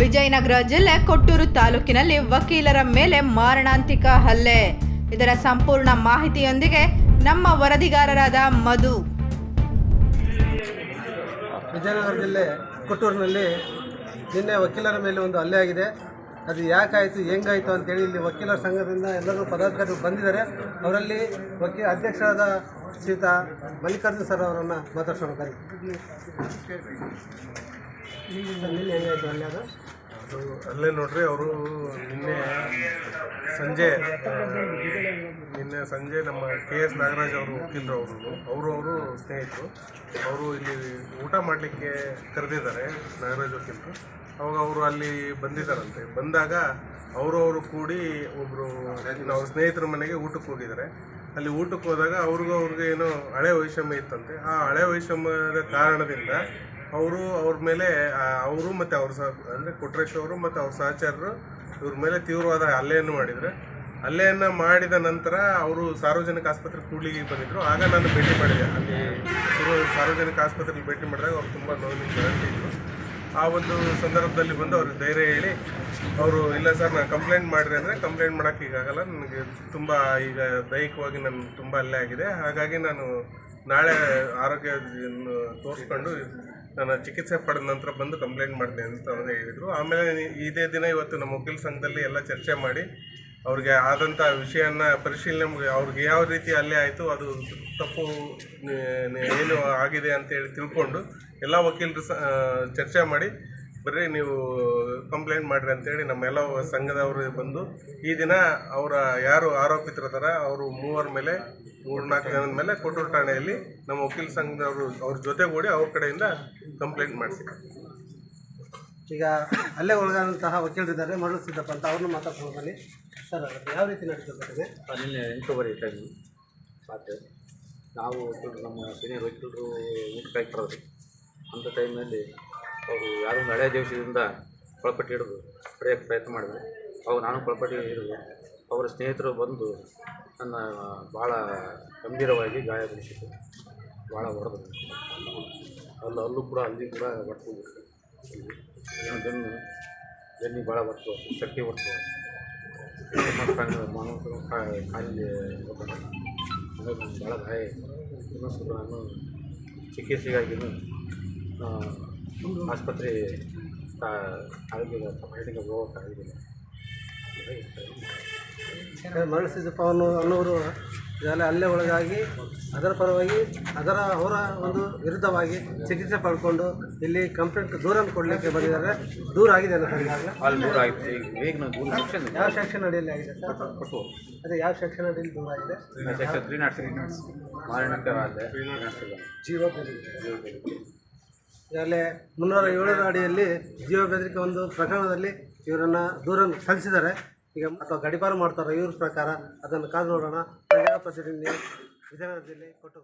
ವಿಜಯನಗರ ಜಿಲ್ಲೆ ಕೊಟ್ಟೂರು ತಾಲೂಕಿನಲ್ಲಿ ವಕೀಲರ ಮೇಲೆ ಮಾರಣಾಂತಿಕ ಹಲ್ಲೆ. ಇದರ ಸಂಪೂರ್ಣ ಮಾಹಿತಿಯೊಂದಿಗೆ ನಮ್ಮ ವರದಿಗಾರರಾದ ಮಧು. ವಿಜಯನಗರ ಜಿಲ್ಲೆ ಕೊಟ್ಟೂರಿನಲ್ಲಿ ನಿನ್ನೆ ವಕೀಲರ ಮೇಲೆ ಒಂದು ಹಲ್ಲೆ ಆಗಿದೆ. ಅದು ಯಾಕಾಯಿತು, ಹೆಂಗಾಯಿತು ಅಂತೇಳಿ ಇಲ್ಲಿ ವಕೀಲರ ಸಂಘದಿಂದ ಎಲ್ಲರೂ ಪದಾಧಿಕಾರಿಗಳು ಬಂದಿದ್ದಾರೆ. ಅವರಲ್ಲಿ ವಕೀಲ ಅಧ್ಯಕ್ಷರಾದ ಶ್ರೀತಾ ಮಲ್ಲಿಕಾರ್ಜುನ್ ಸರ್ ಅವರನ್ನು ಮಾತಾಡ್ಸೋಣ ಅಲ್ಲೇ ನೋಡ್ರಿ ಅವರು ನಿನ್ನೆ ಸಂಜೆ ನಿನ್ನೆ ಸಂಜೆ ನಮ್ಮ ಕೆ ಎಸ್ ನಾಗರಾಜ್ ಅವರು ಹೋಗ್ತಿದ್ರು ಅವರು. ಅವರು ಅವರು ಸ್ನೇಹಿತರು. ಅವರು ಇಲ್ಲಿ ಊಟ ಮಾಡಲಿಕ್ಕೆ ಕರೆದಿದ್ದಾರೆ ನಾಗರಾಜ್ ವಕೀಲರು ಅವಾಗ ಅವರು ಅಲ್ಲಿ ಬಂದಿದ್ದಾರಂತೆ. ಬಂದಾಗ ಅವರು ಅವರು ಕೂಡಿ ಒಬ್ಬರು ಅವ್ರ ಸ್ನೇಹಿತರ ಮನೆಗೆ ಊಟಕ್ಕೆ ಹೋಗಿದ್ದಾರೆ. ಅಲ್ಲಿ ಊಟಕ್ಕೆ ಹೋದಾಗ ಅವ್ರಿಗೂ ಅವ್ರಿಗೆ ಏನೋ ಹಳೆ ವೈಷಮ್ಯ ಇತ್ತಂತೆ. ಆ ಹಳೆ ವೈಷಮ್ಯದ ಕಾರಣದಿಂದ ಅವರು ಅವ್ರ ಮೇಲೆ ಅವರು ಮತ್ತು ಅವ್ರ ಸಹ, ಅಂದರೆ ಕೊಟ್ರೇಶ್ ಅವರು ಮತ್ತು ಅವ್ರ ಸಹಚರರು, ಇವ್ರ ಮೇಲೆ ತೀವ್ರವಾದ ಹಲ್ಲೆಯನ್ನು ಮಾಡಿದರೆ. ಹಲ್ಲೆಯನ್ನು ಮಾಡಿದ ನಂತರ ಅವರು ಸಾರ್ವಜನಿಕ ಆಸ್ಪತ್ರೆ ಕೂಡ್ಲಿಗೆ ಬಂದಿದ್ದರು ಆಗ ನಾನು ಭೇಟಿ ಮಾಡಿದೆ. ಅಲ್ಲಿ ಸಾರ್ವಜನಿಕ ಆಸ್ಪತ್ರೆಗೆ ಭೇಟಿ ಮಾಡಿದಾಗ ಅವ್ರು ತುಂಬ ಇದ್ದರು ಆ ಒಂದು ಸಂದರ್ಭದಲ್ಲಿ ಬಂದು ಅವ್ರಿಗೆ ಧೈರ್ಯ ಹೇಳಿ, ಅವರು, ಇಲ್ಲ ಸರ್, ನಾನು ಕಂಪ್ಲೇಂಟ್ ಮಾಡಿದೆ ಅಂದರೆ ಕಂಪ್ಲೇಂಟ್ ಮಾಡೋಕ್ಕೆ ಈಗಾಗಲ್ಲ, ನನಗೆ ತುಂಬ ಈಗ ದೈಹಿಕವಾಗಿ ನನ್ನ ತುಂಬ ಅಲ್ಲೇ ಆಗಿದೆ. ಹಾಗಾಗಿ ನಾನು ನಾಳೆ ಆರೋಗ್ಯ ತೋರಿಸ್ಕೊಂಡು ನಾನು ಚಿಕಿತ್ಸೆ ಪಡೆದ ನಂತರ ಬಂದು ಕಂಪ್ಲೇಂಟ್ ಮಾಡಿದೆ ಅಂತ ಅವರು ಹೇಳಿದರು. ಆಮೇಲೆ ಇದೇ ದಿನ ಇವತ್ತು ನಮ್ಮ ವಕೀಲ ಸಂಘದಲ್ಲಿ ಎಲ್ಲ ಚರ್ಚೆ ಮಾಡಿ ಅವ್ರಿಗೆ ಆದಂಥ ವಿಷಯನ ಪರಿಶೀಲನೆ ಅವ್ರಿಗೆ ಯಾವ ರೀತಿ ಅಲ್ಲೇ ಆಯಿತು, ಅದು ತಪ್ಪು ಏನು ಆಗಿದೆ ಅಂತೇಳಿ ತಿಳ್ಕೊಂಡು ಎಲ್ಲ ವಕೀಲರು ಚರ್ಚೆ ಮಾಡಿ ಬರ್ರಿ ನೀವು ಕಂಪ್ಲೇಂಟ್ ಮಾಡಿರಿ ಅಂತೇಳಿ ನಮ್ಮೆಲ್ಲ ಸಂಘದವರು ಬಂದು ಈ ದಿನ ಅವರ ಯಾರು ಆರೋಪಿತರಿದಾರ ಅವರು ಮೂವರ ಮೇಲೆ ಮೂರು ನಾಲ್ಕು ಜನದ ಮೇಲೆ ಕೊಟ್ಟೂರು ಠಾಣೆಯಲ್ಲಿ ನಮ್ಮ ವಕೀಲ ಸಂಘದವರು ಅವ್ರ ಜೊತೆಗೂಡಿ ಅವ್ರ ಕಡೆಯಿಂದ ಕಂಪ್ಲೇಂಟ್ ಮಾಡಿಸಿ. ಈಗ ಅಲ್ಲೇ ಒಳಗಾದಂತಹ ವಕೀಲರಿದ್ದಾರೆ ಮರಳು ಸಿದ್ದಪ್ಪ ಅಂತ ಅವ್ರನ್ನ ಮಾತಾಡ್ಕೊಂಡು ಬನ್ನಿ. ಸರ್ ಯಾವ ರೀತಿ ನಡೀತದೆ ನಿನ್ನೆ ಎಂಟೂವರೆ ಟೈಮು ಮಾತು ನಾವು ವಕೀಲರು ನಮ್ಮ ಸೀನಿಯರ್ ವಕೀಲರು ಊಟಕ್ಕಾಗಿ ಅವರು ಅಂಥ ಟೈಮ್ನಲ್ಲಿ ಅವರು ಯಾರೋ ಒಂದು ಹಳೆಯ ದಿವಸದಿಂದ ಕೊಳಪಟ್ಟಿ ಹಿಡಿದು ಪಡೆಯೋಕ್ಕೆ ಪ್ರಯತ್ನ ಮಾಡಿದ್ರು. ಅವಾಗ ನಾನು ಕೊಳಪಟ್ಟಿ ಹಿಡಿದು ಅವರ ಸ್ನೇಹಿತರು ಬಂದು ನನ್ನ ಭಾಳ ಗಂಭೀರವಾಗಿ ಗಾಯಗೊಳಿಸಿದ್ರು. ಭಾಳ ಹೊಡೆದ್ರು ಅಲ್ಲ, ಅಲ್ಲೂ ಕೂಡ, ಅಲ್ಲಿ ಕೂಡ ಹೊಡ್ಕೊಂಡು ಬೆನ್ನು, ಬೆನ್ನಿ ಭಾಳ ಬರ್ತು ಶಕ್ತಿ ಬರ್ತು ಮಾನವರು ಕಾಯಿಲೆ ಭಾಳ ಗಾಯ ಇನ್ನೊಂದು ಇನ್ನೂ ಸ್ವಲ್ಪ ನಾನು ಚಿಕಿತ್ಸೆಗಾಗಿ ಆಸ್ಪತ್ರೆ ಆಗಿಲ್ಲ ಮಹಿಳೆಗೆ ಹೋಗೋಕ್ಕಾಗಿಲ್ಲ ಮರಳಿಸಿದ್ದಪ್ಪ ಅವನು ಅನ್ನೋ ಅನ್ನೋರು ಇದೆಲ್ಲ ಅಲ್ಲೇ ಒಳಗಾಗಿ ಅದರ ಪರವಾಗಿ ಅದರ ಅವರ ಒಂದು ವಿರುದ್ಧವಾಗಿ ಚಿಕಿತ್ಸೆ ಪಡ್ಕೊಂಡು ಇಲ್ಲಿ ಕಂಪ್ಲೇಂಟ್ ದೂರನ್ನು ಕೊಡಲಿಕ್ಕೆ ಬಂದಿದ್ದಾರೆ. ದೂರ ಆಗಿದೆ ಯಾವ ಸೆಕ್ಷನ್ ಅಡಿಯಲ್ಲಿ ಆಗಿದೆ ಅದೇ ಯಾವ ಸೆಕ್ಷನ್ ಅಡಿಯಲ್ಲಿ ದೂರ ಆಗಿದೆ? ಜೀವ ಈಗಾಗಲೇ ಮುನ್ನೂರ ಏಳರ ಅಡಿಯಲ್ಲಿ ಜೀವ ಬೆದರಿಕೆ ಒಂದು ಪ್ರಕರಣದಲ್ಲಿ ಇವರನ್ನು ದೂರನ್ನು ಸಲ್ಲಿಸಿದ್ದಾರೆ. ಈಗ ಅಥವಾ ಗಡಿಪಾರು ಮಾಡ್ತಾರೆ ಇವ್ರ ಪ್ರಕಾರ ಅದನ್ನು ಕಾದು ನೋಡೋಣ. ಪ್ರಜಾಪ್ರತಿನಿಧಿ ವಿಜಯನಗರ ಕೊಟ್ಟು